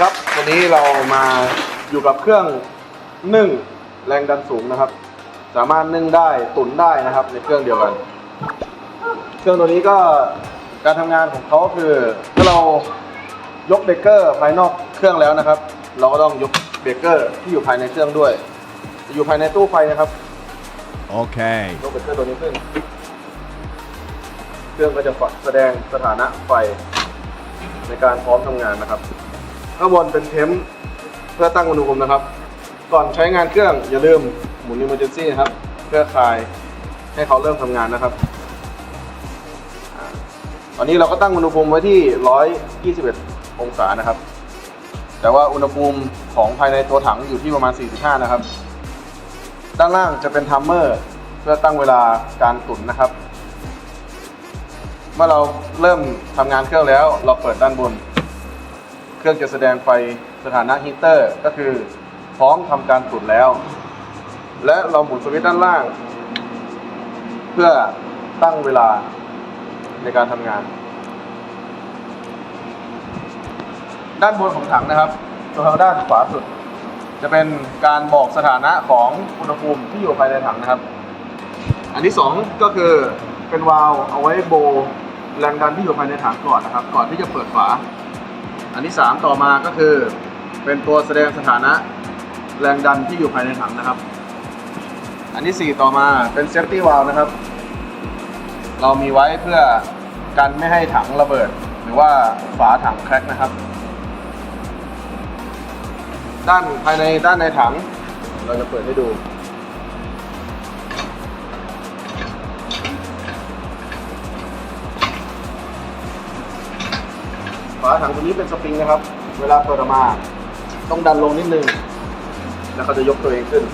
ครับ วันนี้เรามาอยู่กับเครื่องนึ่งแรงดันสูงนะครับ สามารถนึ่งได้ตุ๋นได้นะครับ ในเครื่องเดียวกัน เครื่องตัวนี้ก็การทำงานของเขาคือถ้าเรายกเบรกเกอร์ภายนอกเครื่องแล้วนะครับ เราก็ต้องยกเบรกเกอร์ที่อยู่ภายในเครื่องด้วยจะอยู่ภายในตู้ไฟนะครับ Okay. ยกเบรกเกอร์ตัวนี้ขึ้น เครื่องก็จะแสดงสถานะไฟในการพร้อมทำงานนะครับ ข้างบนเป็นเทมเพื่อตั้งอุณหภูมินะครับ ก่อนใช้งานเครื่องอย่าลืมหมุน emergency นซี่ครับ เพื่อคลายให้เขาเริ่มทำงานนะครับ ตอนนี้เราก็ตั้งอุณหภูมิไว้ที่ 121 องศานะครับ แต่ว่าอุณหภูมิของภายในตัวถังอยู่ที่ประมาณ 45 นะครับ ด้านล่างจะเป็นทัมเมอร์เพื่อตั้งเวลาการตุ๋นนะครับ เมื่อเราเริ่มทำงานเครื่องแล้วเราเปิดด้านบน รื่องจะแสดงไฟสถานะฮีเตอร์ ก็คือพร้อมทำการตุ๋นแล้ว และเราหมุนสวิตช์ด้านล่าง เพื่อตั้งเวลาในการทำงาน ด้านบนของถังนะครับตัวทางด้านขวาสุด จะเป็นการบอกสถานะของอุณหภูมิที่อยู่ภายในถังนะครับ อันที่สองก็คือเป็นวาล์วเอาไว้โบว์แรงดันที่อยู่ภายในถังก่อนนะครับ ก่อนที่จะเปิดฝา อันที่สามต่อมาก็คือ เป็นตัวแสดงสถานะแรงดันที่อยู่ภายในถังนะครับ อันที่สี่ต่อมาเป็นเซฟตี้วาล์วนะครับ เรามีไว้เพื่อกันไม่ให้ถังระเบิด หรือว่าฝาถังแคร็กนะครับ ด้านภายในด้านในถัง เราจะเปิดให้ดู ถังตัวนี้เป็นสปริงนะครับ เวลาเปิดออกมา ต้องดันลงนิดนึง แล้วเขาจะยกตัวเองขึ้น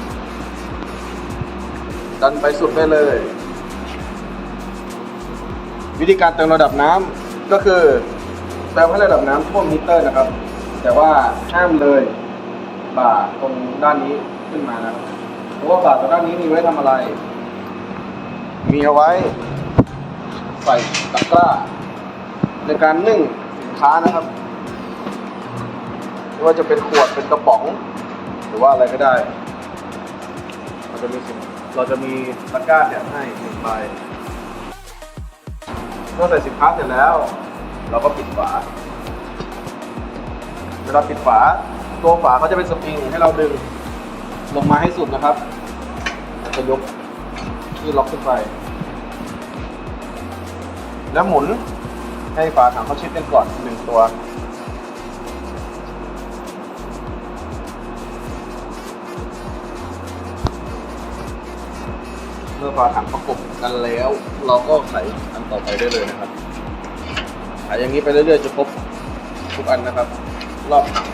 ดันไปสุดได้เลย วิธีการเติมระดับน้ำก็คือเติมให้ระดับน้ำท่วมมิเตอร์นะครับ แต่ว่าห้ามเลยบ่าตรงด้านนี้ขึ้นมานะครับเพราะว่าบ่าตรงด้านนี้มีไว้ทำอะไร มีเอาไว้ ใส่ตะกร้าในการนึ่ง ค้านะครับไม่ว่าจะเป็นขวดเป็นกระป๋อง หรือว่าอะไรก็ได้เราจะมีสินเราจะมีตะกร้าแถมให้หนึ่งใบเมื่อใส่สินค้าเสร็จแล้ว เราก็ปิดฝาเวลาปิดฝาตัวฝาเขาจะเป็นสปริงให้เราดึงลงมาให้สุดนะครับแล้วก็ยกที่ล็อกขึ้นไป แล้วหมุน ให้ฝาถังเขาชิดกันก่อนหนึ่งตัว เมื่อฝาถังประกบกันแล้ว เราก็ไขอันต่อไปได้เลยนะครับไขอย่างนี้ไปเรื่อยๆจะครบทุกอันนะครับ รอบถัง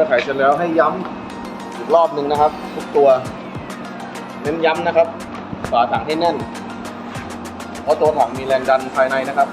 อไขเสร็จแล้วให้ย้ำอีกรอบหนึ่งนะครับ ทุกตัว เน้นย้ำนะครับ ฝาถังให้แน่น เพราะตัวถังมีแรงดันภายในนะครับ